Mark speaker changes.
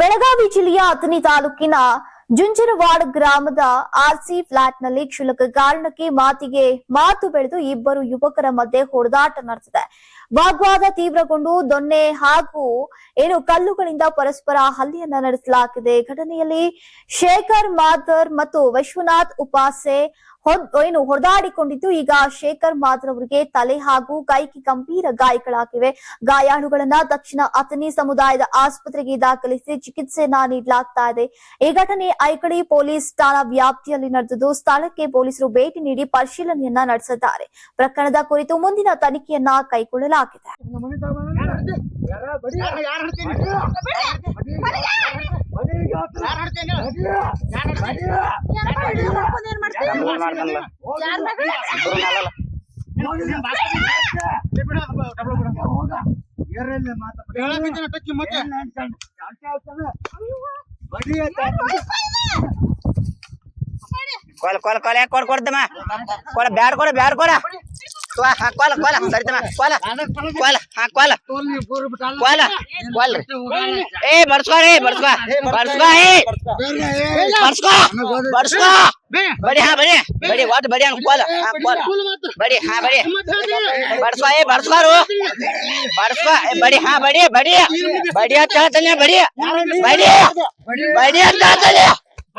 Speaker 1: ಬೆಳಗಾವಿ ಜಿಲ್ಲೆಯ ಅಥಣಿ ತಾಲೂಕಿನ ಜುಂಜರವಾಡ ಗ್ರಾಮದ ಆರ್ಸಿ ಫ್ಲಾಟ್ನಲ್ಲಿ ಕ್ಷುಲಕ ಕಾರಣಕ್ಕೆ ಮಾತಿಗೆ ಮಾತು ಬೆಳೆದು ಇಬ್ಬರು ಯುವಕರ ಮಧ್ಯೆ ಹೊಡೆದಾಟ ನಡೆದಿದೆ. ವಾಗ್ವಾದ ತೀವ್ರಗೊಂಡು ದೊನ್ನೆ ಹಾಗೂ ಏನು ಕಲ್ಲುಗಳಿಂದ ಪರಸ್ಪರ ಹಲ್ಲಿಯನ್ನ ನಡೆಸಲಾಗಿದೆ. ಘಟನೆಯಲ್ಲಿ ಶೇಖರ್ ಮಾಧರ್ ಮತ್ತು ವಿಶ್ವನಾಥ್ ಉಪಾಸೆ ಏನು ಹೊಡೆದಾಡಿಕೊಂಡಿದ್ದು ಈಗ ಶೇಖರ್ ಮಾದ್ರ ಅವರಿಗೆ ತಲೆ ಹಾಗೂ ಕೈಗೆ ಗಂಭೀರ ಗಾಯಗಳಾಗಿವೆ. ಗಾಯಾಳುಗಳನ್ನ ದಕ್ಷಿಣ ಅಥನಿ ಸಮುದಾಯದ ಆಸ್ಪತ್ರೆಗೆ ದಾಖಲಿಸಿ ಚಿಕಿತ್ಸೆಯನ್ನ ನೀಡಲಾಗ್ತಾ ಇದೆ. ಈ ಘಟನೆ ಐಕಳಿ ಪೊಲೀಸ್ ಠಾಣಾ ವ್ಯಾಪ್ತಿಯಲ್ಲಿ ನಡೆದಿದ್ದು, ಸ್ಥಳಕ್ಕೆ ಪೊಲೀಸರು ಭೇಟಿ ನೀಡಿ ಪರಿಶೀಲನೆಯನ್ನ ನಡೆಸಿದ್ದಾರೆ. ಪ್ರಕರಣದ ಕುರಿತು ಮುಂದಿನ ತನಿಖೆಯನ್ನ ಕೈಗೊಳ್ಳಲಾಗಿದೆ.
Speaker 2: ಕೊಲ ಕೊಲ ಕೊಲ ಯಾಕೆ ಕೊಡ್ ಕೊಡ್ತಮ್ಮ ಕೊಲ ಬ್ಯಾಡ ಕೊಡ ಬ್ಯಾಡ ಕೊಡ. ಕೊಲ ಹಾ ಕೊಲ ಕೋಲ ಸರಿತಮ್ಮ ಕೊಲ ಕೊಲ ಹಾ ಕೊಲ ಕೊಲ ಏ ಬಡ್ಸ್ಕೋ ರೀ ಏ. ಬಡಿ, ಹಾ, ಬಡಿ ಬಡಿ, ಒಟ್ಟು ಬಡಿ ಕೊಲ ಹಾ ಕೊಲ ಬಡಿ, ಹಾ, ಬಡಿ. ಏ ಏ, ಬಡಿ, ಹಾ, ಬಡಿ ಬಡಿ. ಬಡಿ ಅಂತ ಬಡಿ. ಬಡಿ ಬಡಿ